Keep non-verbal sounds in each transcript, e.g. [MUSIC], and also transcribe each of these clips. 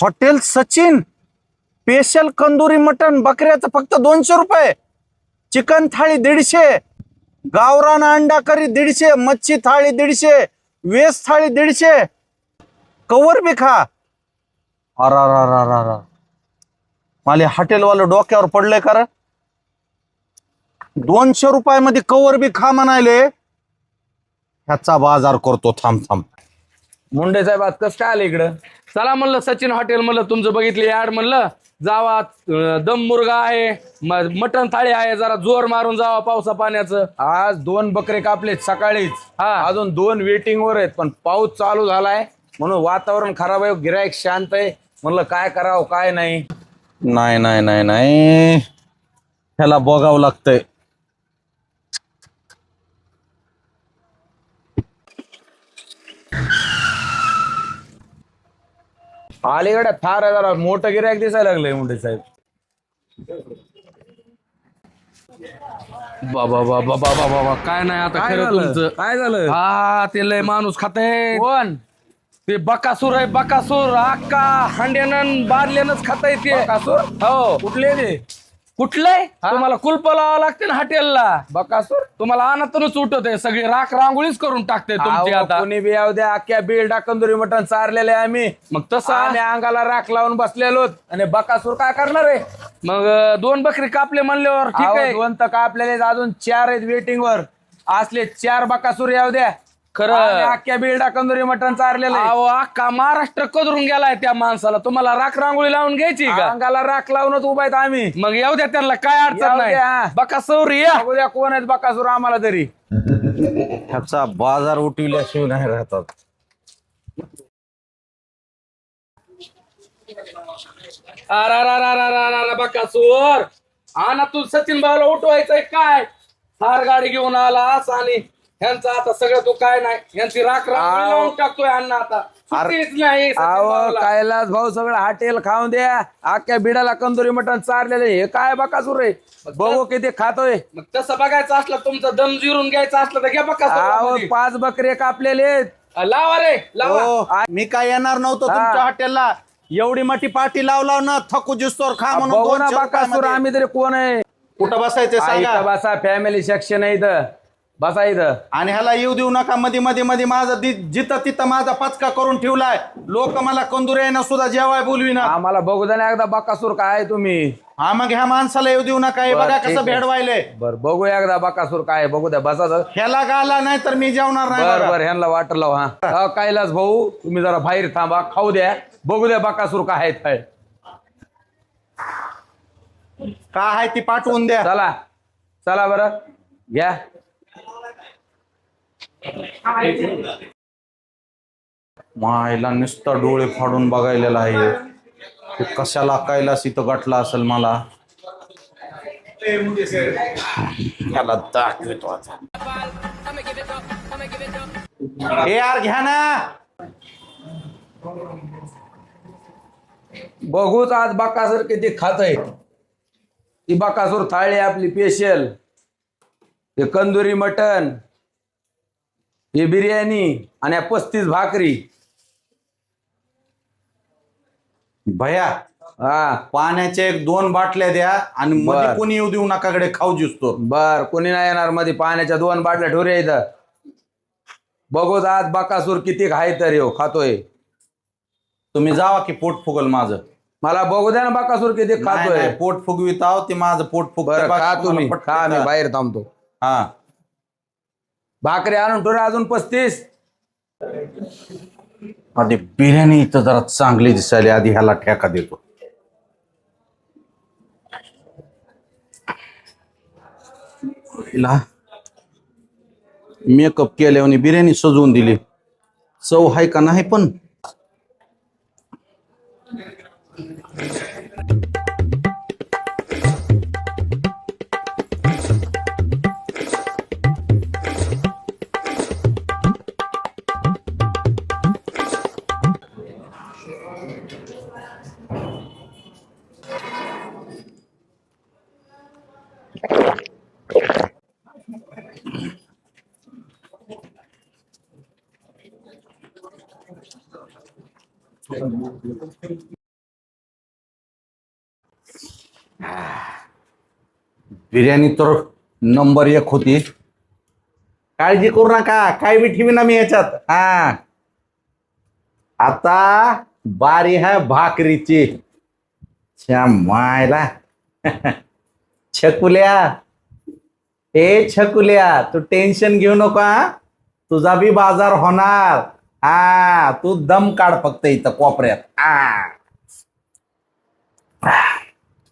Hotel Sachin special कंदुरी mutton बकऱ्याचं फक्त दोनशे रुपये. चिकन थाळी दीडशे गावरान अंडा करी दीडशे मच्छी थाळी दीडशे वेस थाळी दीडशे. कवर बी खा. अरा मला हॉटेलवालं डोक्यावर पडलंय कर दोनशे रुपयामध्ये कवर बी खा म्हणायले. ह्याचा बाजार करतो थांब थांब. मुंडे साहेब आज कसं काय आले इकडं? चला म्हणलं सचिन हॉटेल म्हणलं तुमचं बघितली ऍड म्हणलं. जावा अं, दम मुर्गा आहे म- मटण थाळी आहे जरा जोर मारून जावा पावसा पाण्याचं. आज दोन बकरे कापलेत सकाळीच. हा. अजून दोन वेटिंग वर आहेत पण पाऊस चालू झालाय. म्हणून वातावरण खराब आहे गिरायक शांत आहे. म्हणलं काय करावं काय नाही? नाही नाही नाही नाही. ह्याला बघावं लागतंय. अलीकडे फार जरा मोठं गिरायक दिसायला लागलंय मुंडे साहेब. बाबा बाबा बाबा बाबा काय नाही आता काय खरं झालं? तुमचं? काय झालं? हा ते लय माणूस खाते. कोण? ते बकासूर आहे बकासूर. अक्का हांड्यानं बादल्यानंच खाताय ते. बकासूर? हो. कुठले ते? कुठलंय? तुम्हाला कुलप लावावं लागते ना हॉटेलला. बकासूर? तुम्हाला अनातूनच उठत आहे सगळी राख रांगोळीच करून टाकते तुमची अहो, आता. कोणी बी येऊ द्या अख्ख्या कंदुरी मटण चारलेले आम्ही. मग तसं? आणि अंगाला राख लावून बसलेलो आणि बकासूर काय करणार आहे? मग अं, दोन बकरी कापले म्हणल्यावर ठीक अहो, आहे. दोन तर कापलेले अजून चार आहेत वेटिंग वर. असले चार बकासूर येऊ द्या. खरं. अख्ख्या बिल्डा कंदुरी मटण चारलेलं आहे. अहो अख्खा महाराष्ट्र कदरून गेलाय त्या माणसाला. तुम्हाला राख रांगोळी लावून घ्यायची का? अंगाला राख लावूनच उभा आहेत आम्ही. मग येऊ द्या त्यांना काय येऊ अडचण नाही. बका सौरी या. बघू द्या कोण आहेत बकासूर आम्हाला तरी. ह्याचा बाजार उठविल्याशिवाय नाही राहतात. अरा बका सोर आणा तू सचिन भाऊला उठवायचंय काय? थार गाडी घेऊन आलास आणि ह्यांचं आता सगळं तू काय नाही यांची राख आव. लावून टाकतोय अण्णा आता. सुट्टीच नाही सचिन अहो भाऊला. कैलास भाऊ सगळं हॉटेल खाऊन द्या. अख्ख्या बिडाला कंदुरी मटण चारलेले हे काय बकासूर आहे? बघू किती खातोय. मग तसं बघायचं असलं तुमचं दम जिरून घ्यायचं असलं तर घ्या बका अहो पाच बकरे कापलेले आहेत. लावा रे लावा. हो, मी काय येणार नव्हतो हा. तुमच्या हॉटेलला? एवढी मोठी पार्टी लाव लाव ना थकू जिस्तोर खा म्हणून बघू ना दोनशे बकासूर रुपयामध्ये. आम्ही तरी कोण आहे? कुठं बसायचं सांगा. बसा फॅमिली सेक्शन आहे इथं. बसा इथं. आणि ह्याला येऊ देऊ नका मध्ये मध्ये मध्ये माझा दि- जिथं तिथं माझा पचका करून ठेवलाय. लोक मला कंदुऱ्यानं सुद्धा जेवाय बोलवी ना. आम्हाला बघू द्या ना एकदा बकासूर काय आहे तुम्ही. हा मग ह्या माणसाला येऊ देऊ नका हे बरं, बघा ठीक कसं आहे. भेडवायले. बर बघू एकदा बकासूर काय आहे, बघू द्या बसा. ह्याला गाला नाही तर मी जेवणार नाही बर बघा. बर ह्यांना वाटलं लाव, हा. अहो, कैलास भाऊ तुम्ही जरा बाहेर थांबा खाऊ द्या. बघू द्या बकासूर काय आहे काय. काय आहे ती पाठवून द्या. चला चला बरं घ्या. मायला नुसता डोळे फाडून बघायला आहे. ते कशाला कैलास इथं गाठला असेल मला? त्याला दाखवतो आता. हे यार घ्या ना. बघूच आज बाकासर किती खात आहे ती बाकासूर थाळी आहे आपली स्पेशल हे कंदुरी मटन हे बिर्याणी आणि पस्तीस भाकरी. भया. हा. पाण्याच्या एक दोन बाटल्या द्या आणि मध्ये बर. कोणी येऊ देऊ नकाकडे खाऊ जिसतो. बर कोणी नाही येणार मध्ये. पाण्याच्या दोन बाटल्या ठोऱ्या इथं. बघूच आज बकासूर किती खाय तरी हो खातोय. तुम्ही जावा की पोट फुगल माझं. मला बघू द्या ना बकासूर किती नाही, खातोय. नाही, पोट फुगवित आहो ते माझं पोट. बरं बाकी खा तुम्ही. खा मी. बाहेर थांबतो. हा. भाकरी आणून ठेवल्या अजून पस्तीस. आधी बिर्याणी इथं जरा चांगली दिसायली आधी ह्याला ठेका देतो. मेकअप केल्याने बिर्याणी सजवून दिली. चव आहे का नाही पण? बिर्याणी तर नंबर एक होती. काळजी करू नका काय बी ठेवी ना मी याच्यात हा. आता बारी आहे भाकरीची. छ्या मायला. छकुल्या. ए छकुल्या तू टेन्शन घेऊ नका तुझा बी बाजार होणार. हा तू दम काढ फक्त इथं कोपऱ्यात. आ.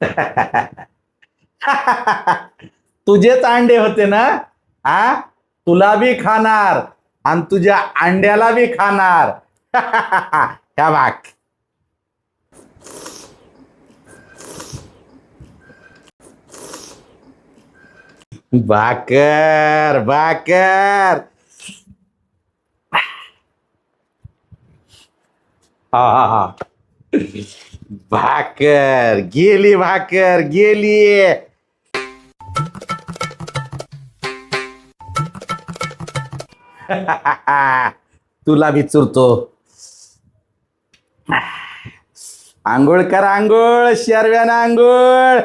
[LAUGHS] [LAUGHS] तुझेच अंडे होते ना? हा तुला बी खाणार आणि तुझ्या अंड्याला बी खाणार. [LAUGHS] ह्या हा हा हा. भाकर, गेली भाकर, गेली. [LAUGHS] तुला मी चुरतो आंघोळ कर आंघोळ शर्व्यानं आंघोळ.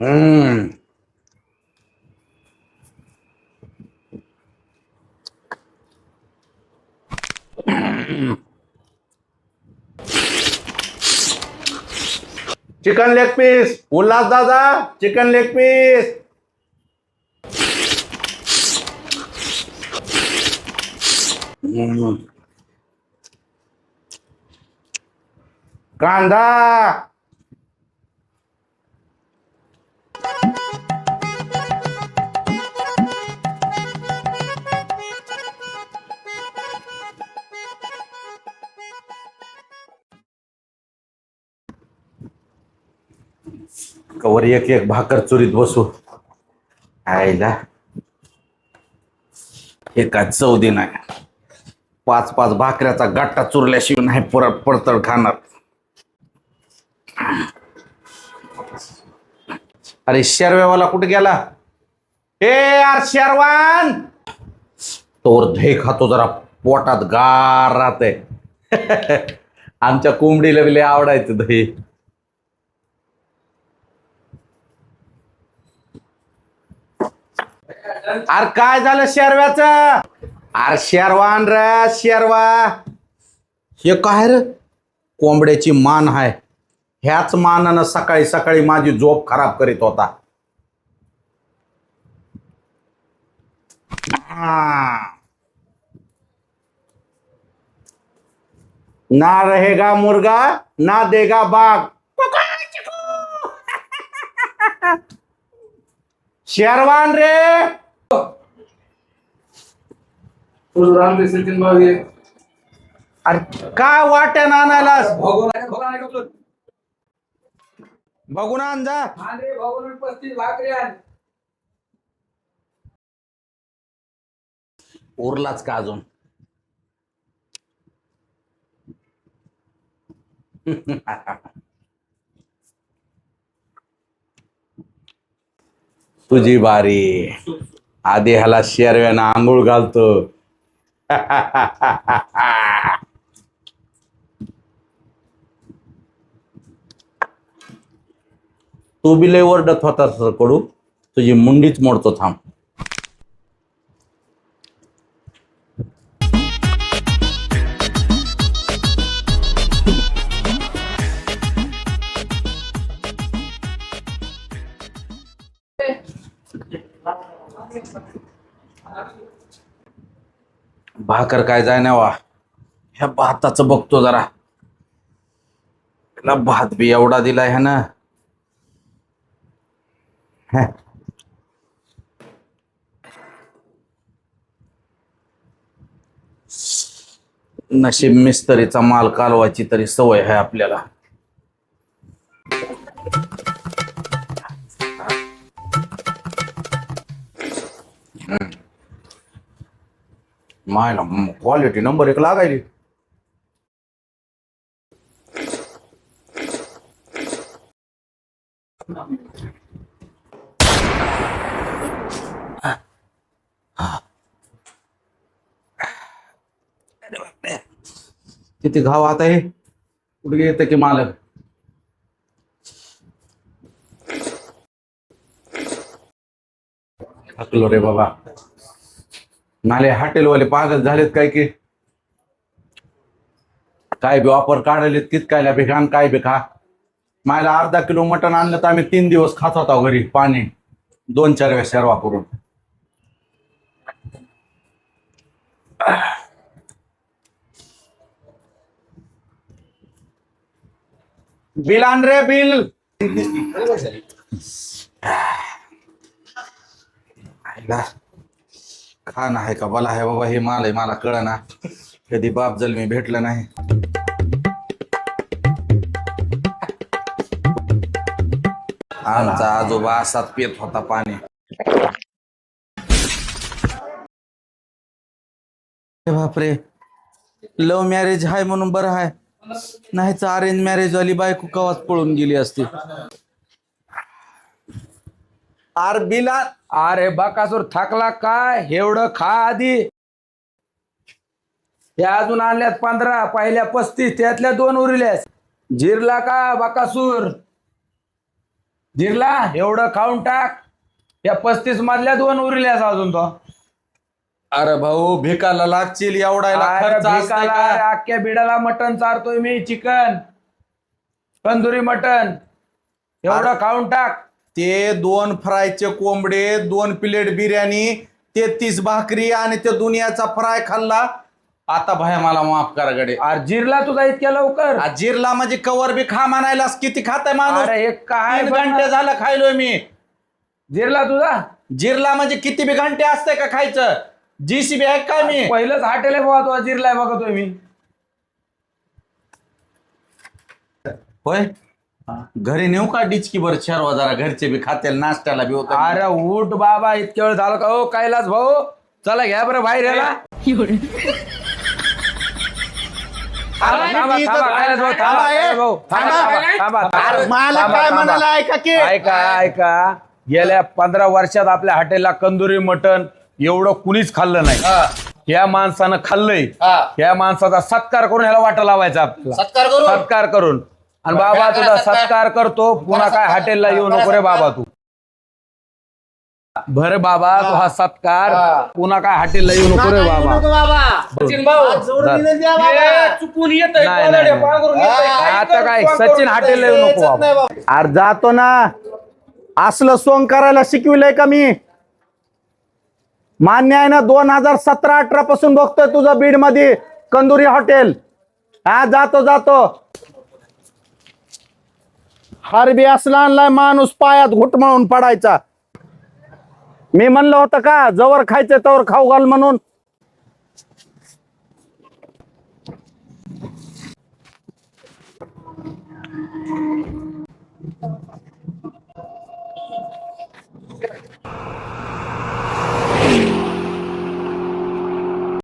हम्म. चिकन लेग पीस उल्हास दादा चिकन लेग पीस कांदा कवर एक एक भाकर चुरीत बसू. आयला हे काय चौदी नाही पाच पाच भाकऱ्याचा गट्टा चुरल्याशिवाय नाही परत पडतळ खाणार. अरे शेरव्यावाला कुठे गेला? ए यार शेरवान! तोवर दही खातो जरा पोटात गार राहते [LAUGHS] आमच्या कोंबडीला बिले आवडायचं दही. अरे काय झालं शेरव्याच? अरे शेरवान रे शेरवा. हे काय रे? कोंबड्याची मान आहे ह्याच मानानं सकाळी सकाळी माझी झोप खराब करीत होता. ना रहेगा मुर्गा ना देगा बाग. [LAUGHS] शेरवान रे. तुझं राम दे सचिन भाऊ हे अरे काय भगवान का? बघून आण जा. आण रे भगवान पस्तीस भाकरी आण. उरलाच का अजून? तुझी बारी. आधी ह्याला शेरव्यानं आंघोळ घालतो. [LAUGHS] तू बी लय ओरडत होता कडू. तुझी मुंडीच मोडतो थांब. भाकर काय जाय ना वा. ह्या भाताचं बघतो जरा. ना भात बी एवढा दिलाय ह्या ना नशीब मिस्त्रीचा माल कालवायची तरी सवय आहे आपल्याला. माय क्वालिटी नंबर एक लागायली. किती घाव आता आहे कुठे येत की माल थकलो रे बाबा. नाले हॉटेलवाले पागल झालेत काय की? काय बी ऑफर काढलेत कित काय बी घाण काय बी खा. मायला अर्धा किलो मटण आणलं तर आम्ही तीन दिवस खात होता घरी पाणी. दोन चार वेळेस शेरवा करून बिल आण रे बिल. हा ना आहे का? बला आहे बाबा हे माल आहे मला कळ ना कधी बाप जल मी भेटलं नाही. आमचा आजोबा असाच पेत होता पाणी. बापरे. लव्ह मॅरेज हाय म्हणून बरं आहे नाहीच अरेंज मॅरेज वाली बायको कवाच पळून गेली असती. आर बिला अरे बकासूर थकला काय? एवढं खा आधी. हे अजून आणल्यात पंधरा पहिल्या पस्तीस त्यातल्या दोन उरल्यास. जिरला का बकासूर? जिरला? एवढं खाऊन टाक. या पस्तीस मधल्या दोन उरल्यास अजून तो. अरे भाऊ भिकाला लागतील एवढायला अरे खर्च असतंय भिकाला, का? अरे अख्ख्या बिडाला मटण चारतोय मी चिकन. तंदुरी मटण. एवढं खाऊन टाक. ते दोन फ्रायचे कोंबडे दोन प्लेट बिर्याणी तेहतीस भाकरी आणि ते दुनियाचा फ्राय खाल्ला. आता भया मला माफ करा गडे. अरे जिरला तुझा इतक्या लवकर? आ, जिरला म्हणजे कवर बी खा म्हणायलास किती खाताय माणूस? अरे हे काय तीन घंटे झालं खायलोय मी. जिरला तुझा? जिरला म्हणजे किती बी घंटे असते का खायचं? जीसीबी आहे काय मी? पहिलंच हॉटेल आहे बाबा तुझा जिरलाय बघतोय मी होय? घरी नेऊ का डिचकी बर शर्वा जरा घरचे बी खातील नाश्त्याला बी होत. अरे उठ बाबा इतक्या वेळ झालं का? हो कैलास भाऊ चला घ्या बरं बाहेर याला थांबा, थांबा, थांबा, कैलास भाऊ, थांबा, थांबा, ए. कैलास भाऊ, थांबा, थांबा. थांबा, थांबा, अरे मला थांबा, काय थांबा. म्हणाला ऐका की? ऐका ऐका. गेल्या पंधरा वर्षात आपल्या हॉटेलला कंदुरी मटण एवढं कुणीच खाल्लं नाही. या माणसानं खाल्लंय. या माणसाचा सत्कार करून ह्याला वाटा लावायचा आपल्याला सत्कार करू सत्कार करून. आणि बाबा तुझा सत्कार करतो पुन्हा काय हॉटेलला येऊ नको रे बाबा तू. भर बाबा तू हा सत्कार पुन्हा काय हॉटेलला येऊ नको रे बाबा. हे. चुकून येत. आता काय सचिन हॉटेलला येऊ नको बाबा. अरे जातो ना. असलं सोंग करायला शिकविलंय का मी? मान्य आहे ना दोन हजार सतरा अठरा पासून बघतोय तुझं बीडमध्ये कंदुरी हॉटेल. हा जातो जातो. हरबी असला माणूस पायात घुटमळून पडायचा. मी म्हणलं होतं का जवळ खायचं तवर खाऊ घाल म्हणून.